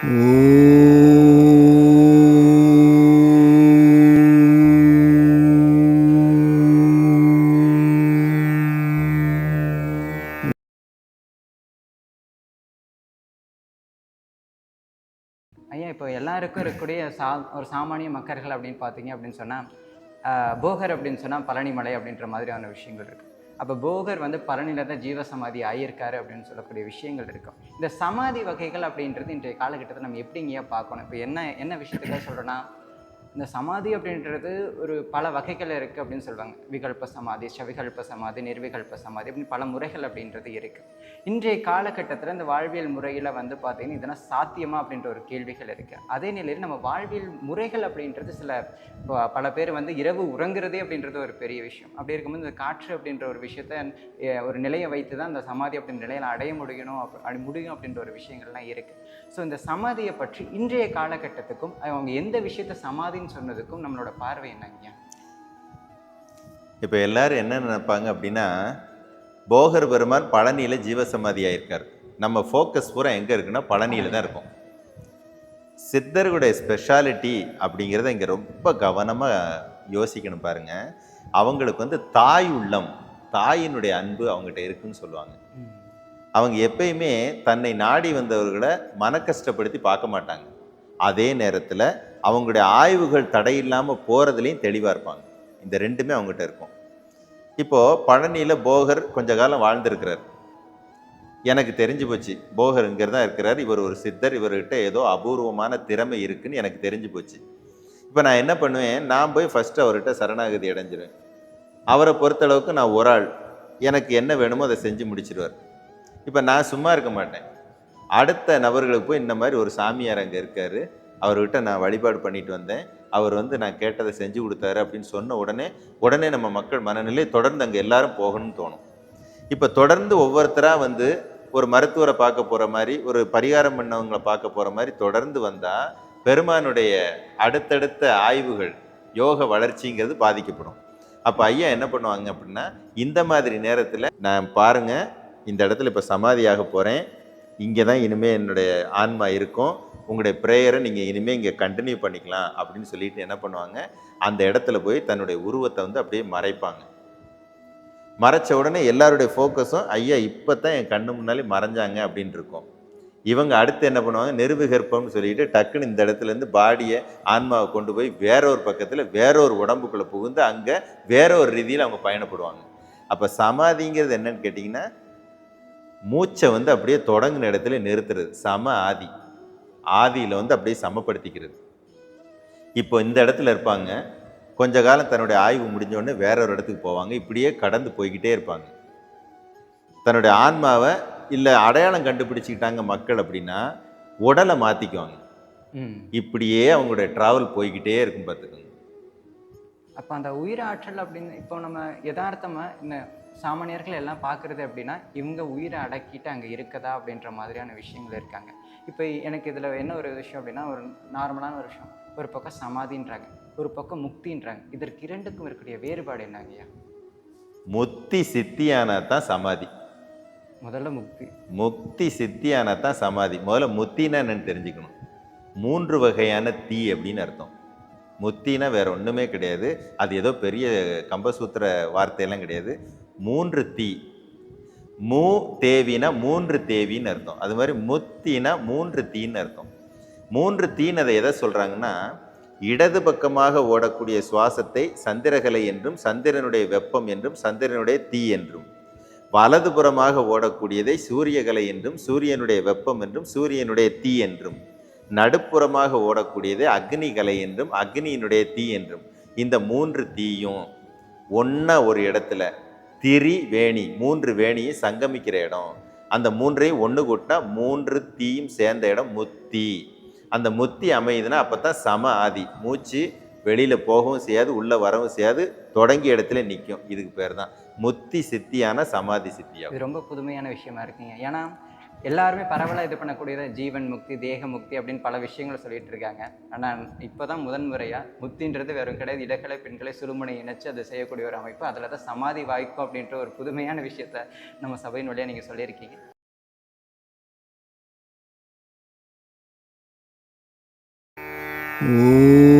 ஐயா இப்போ எல்லாருக்கும் இருக்கக்கூடிய சா ஒரு சாமானிய மக்கர்கள் அப்படின்னு பார்த்தீங்க அப்படின்னு சொன்னால் போகர் அப்படின்னு சொன்னால் பழனிமலை அப்படின்ற மாதிரியான விஷயங்கள் இருக்குது அப்போ போகர் வந்து பழனியில் தான் ஜீவசமாதி ஆயிருக்காரு அப்படின்னு சொல்லக்கூடிய விஷயங்கள் இருக்கும். இந்த சமாதி வகைகள் அப்படின்றது இன்றைய காலகட்டத்தில் நம்ம எப்படிங்கயா பார்க்கணும்? இப்போ என்ன என்ன விஷயத்துக்காக சொல்கிறோன்னா இந்த சமாதி அப்படின்றது ஒரு பல வகைகள் இருக்குது அப்படின்னு சொல்லுவாங்க விகல்ப சமாதி சவிகல்ப சமாதி நிர்விகல்ப சமாதி அப்படின்னு பல முறைகள் அப்படின்றது இருக்குது இன்றைய காலகட்டத்தில் இந்த வாழ்வியல் முறையில் வந்து பார்த்திங்கன்னா இதெல்லாம் சாத்தியமா அப்படின்ற ஒரு கேள்விகள் இருக்குது அதே நிலையில் நம்ம வாழ்வியல் முறைகள் அப்படின்றது சில பல பேர் வந்து இரவு உறங்குறதே அப்படின்றது ஒரு பெரிய விஷயம். அப்படி இருக்கும்போது இந்த காற்று அப்படின்ற ஒரு விஷயத்த ஒரு நிலையை வைத்து தான் இந்த சமாதி அப்படின்ற நிலையில் அடைய முடியணும் அப்படி முடியும் அப்படின்ற ஒரு விஷயங்கள்லாம் இருக்குது ஸோ இந்த சமாதியை பற்றி இன்றைய காலகட்டத்துக்கும் அவங்க எந்த விஷயத்தை சமாதி சமாதின்னு சொன்னதுக்கும் நம்மளோட பார்வை என்னங்க? இப்போ எல்லாரும் என்ன நினைப்பாங்க அப்படின்னா போகர் பெருமான் பழனியில் ஜீவசமாதி ஆயிருக்கார். நம்ம ஃபோக்கஸ் பூரா எங்கே இருக்குன்னா பழனியில் தான் இருக்கும். சித்தர்களுடைய ஸ்பெஷாலிட்டி அப்படிங்கிறத இங்கே ரொம்ப கவனமாக யோசிக்கணும் பாருங்க. அவங்களுக்கு வந்து தாய் உள்ளம் தாயினுடைய அன்பு அவங்ககிட்ட இருக்குன்னு சொல்லுவாங்க. அவங்க எப்பயுமே தன்னை நாடி வந்தவர்களை மன கஷ்டப்படுத்தி பார்க்க மாட்டாங்க. அதே நேரத்தில் அவங்களுடைய ஆய்வுகள் தடையில்லாமல் போகிறதுலேயும் தெளிவாக இருப்பாங்க. இந்த ரெண்டுமே அவங்ககிட்ட இருக்கும். இப்போது பழனியில் போகர் கொஞ்ச காலம் வாழ்ந்திருக்கிறார். எனக்கு தெரிஞ்சு போச்சு. போகர் இங்கே தான் இருக்கிறார். இவர் ஒரு சித்தர். இவர்கிட்ட ஏதோ அபூர்வமான திறமை இருக்குன்னு எனக்கு தெரிஞ்சு போச்சு. இப்போ நான் என்ன பண்ணுவேன்? நான் போய் ஃபஸ்ட்டு அவர்கிட்ட சரணாகதி அடைஞ்சிருவேன். அவரை பொறுத்தளவுக்கு நான் ஒரு ஆள். எனக்கு என்ன வேணுமோ அதை செஞ்சு முடிச்சிடுவார் இப்போ நான் சும்மா இருக்க மாட்டேன். அடுத்த நபர்களுக்கு போய் இந்த மாதிரி ஒரு சாமியார் அங்கே இருக்கார். அவர்கிட்ட நான் வழிபாடு பண்ணிட்டு வந்தேன். அவர் வந்து நான் கேட்டதை செஞ்சு கொடுத்தாரு அப்படின்னு சொன்ன உடனே உடனே நம்ம மக்கள் மனநிலை தொடர்ந்து அங்கே எல்லாரும் போகணும்னு தோணும். இப்போ தொடர்ந்து ஒவ்வொருத்தராக வந்து ஒரு மருத்துவரை பார்க்க போகிற மாதிரி ஒரு பரிகாரம் பண்ணவங்களை பார்க்க போகிற மாதிரி தொடர்ந்து வந்தால் பெருமானுடைய அடுத்தடுத்த ஆய்வுகள் யோக வளர்ச்சிங்கிறது பாதிக்கப்படும். அப்போ ஐயா என்ன பண்ணுவாங்க அப்படின்னா இந்த மாதிரி நேரத்தில் நான் பாருங்க இந்த இடத்துல இப்போ சமாதியாக போகிறேன் இங்கே தான் இனிமேல் என்னுடைய ஆன்மா இருக்கும். உங்களுடைய ப்ரேயரை நீங்கள் இனிமேல் இங்கே கண்டினியூ பண்ணிக்கலாம் அப்படின்னு சொல்லிட்டு என்ன பண்ணுவாங்க? அந்த இடத்துல போய் தன்னுடைய உருவத்தை வந்து அப்படியே மறைப்பாங்க. மறைச்ச உடனே எல்லாருடைய ஃபோக்கஸும் ஐயா இப்போ தான் என் கண்ணு முன்னாலே மறைஞ்சாங்க அப்படின்னு இருக்கும். இவங்க அடுத்து என்ன பண்ணுவாங்க? நெருவுகற்பம்னு சொல்லிட்டு டக்குன்னு இந்த இடத்துல இருந்து பாடியை ஆன்மாவை கொண்டு போய் வேற ஒரு பக்கத்தில் வேற ஒரு உடம்புக்குள்ளே புகுந்து அங்கே வேற ஒரு ரீதியில் அவங்க பயணப்படுவாங்க. அப்போ சமாதிங்கிறது என்னன்னு கேட்டிங்கன்னா மூச்சை வந்து அப்படியே தொடங்கின இடத்துல நிறுத்துறது. சம ஆதி ஆதியில் வந்து அப்படியே சமப்படுத்திக்கிறது. இப்போ இந்த இடத்துல இருப்பாங்க. கொஞ்ச காலம் தன்னுடைய ஆய்வு முடிஞ்ச உடனே வேற ஒரு இடத்துக்கு போவாங்க. இப்படியே கடந்து போய்கிட்டே இருப்பாங்க. தன்னுடைய ஆன்மாவை இல்லை அடையாளம் கண்டுபிடிச்சிக்கிட்டாங்க மக்கள் அப்படின்னா உடலை மாற்றிக்குவாங்க இப்படியே அவங்களுடைய ட்ராவல் போய்கிட்டே இருக்கும் பார்த்துக்கோங்க. அப்போ அந்த உயிராற்றல் அப்படின்னு இப்போ நம்ம யதார்த்தமாக இந்த சாமானியர்கள் எல்லாம் பார்க்குறது அப்படின்னா இவங்க உயிரை அடக்கிட்டு அங்கே இருக்கதா அப்படின்ற மாதிரியான விஷயங்கள் இருக்காங்க. இப்போ எனக்கு இதில் என்ன ஒரு விஷயம் அப்படின்னா ஒரு நார்மலான ஒரு விஷயம். ஒரு பக்கம் சமாதின்றாங்க. ஒரு பக்கம் முக்தின்றாங்க. இதற்கு இரண்டுக்கும் இருக்கக்கூடிய வேறுபாடு என்னங்கய்யா முத்தி சித்தியானா தான் சமாதி. முதல்ல முக்தி. முக்தி சித்தியானா தான் சமாதி. முதல்ல முத்தினா என்னன்னு தெரிஞ்சுக்கணும். மூன்று வகையான தீ அப்படின்னு அர்த்தம். முத்தினா வேற ஒன்றுமே கிடையாது. அது ஏதோ பெரிய கம்பசூத்திர வார்த்தையெல்லாம் கிடையாது. மூன்று தீ. மூ தேவினா மூன்று தேவின்னு அர்த்தம். அது மாதிரி முத்தினா மூன்று தீன்னு அர்த்தம். மூன்று தீன்னு அதை எதை சொல்கிறாங்கன்னா இடது பக்கமாக ஓடக்கூடிய சுவாசத்தை சந்திரகலை என்றும் சந்திரனுடைய வெப்பம் என்றும் சந்திரனுடைய தீ என்றும் வலதுபுறமாக ஓடக்கூடியதை சூரியகலை என்றும் சூரியனுடைய வெப்பம் என்றும் சூரியனுடைய தீ என்றும் நடுப்புறமாக ஓடக்கூடியதை அக்னிகலை என்றும் அக்னியினுடைய தீ என்றும் இந்த மூன்று தீயும் ஒன்றா ஒரு இடத்துல திரி வேணி மூன்று வேணியை சங்கமிக்கிற இடம். அந்த மூன்றையும் ஒன்று கூட்டினா மூன்று தீயும் சேர்ந்த இடம் முத்தி. அந்த முத்தி அமையுதுன்னா அப்போ தான் சம ஆதி. மூச்சு வெளியில் போகவும் செய்யாது உள்ளே வரவும் செய்யாது தொடங்கிய இடத்துல நிற்கும் இதுக்கு பேர் தான் முத்தி சித்தியான சமாதி சித்தியாகும். இது ரொம்ப புதுமையான விஷயமா இருக்குங்க. ஏன்னா எல்லாருமே பரவலாக இது பண்ணக்கூடியது ஜீவன் முக்தி தேக முக்தி அப்படின்னு பல விஷயங்களை சொல்லிட்டு இருக்காங்க. ஆனால் இப்போ தான் முதன்முறையாக முக்தின்றது வெறும் கிடையாது. இடக்கலை பெண்களை சுழுமுனை இணைச்சு அதை செய்யக்கூடிய ஒரு அமைப்பு. அதில் தான் சமாதி வாய்க்கும் அப்படின்ற ஒரு புதுமையான விஷயத்த நம்ம சபையின் வழியாக நீங்கள் சொல்லியிருக்கீங்க. ஓம்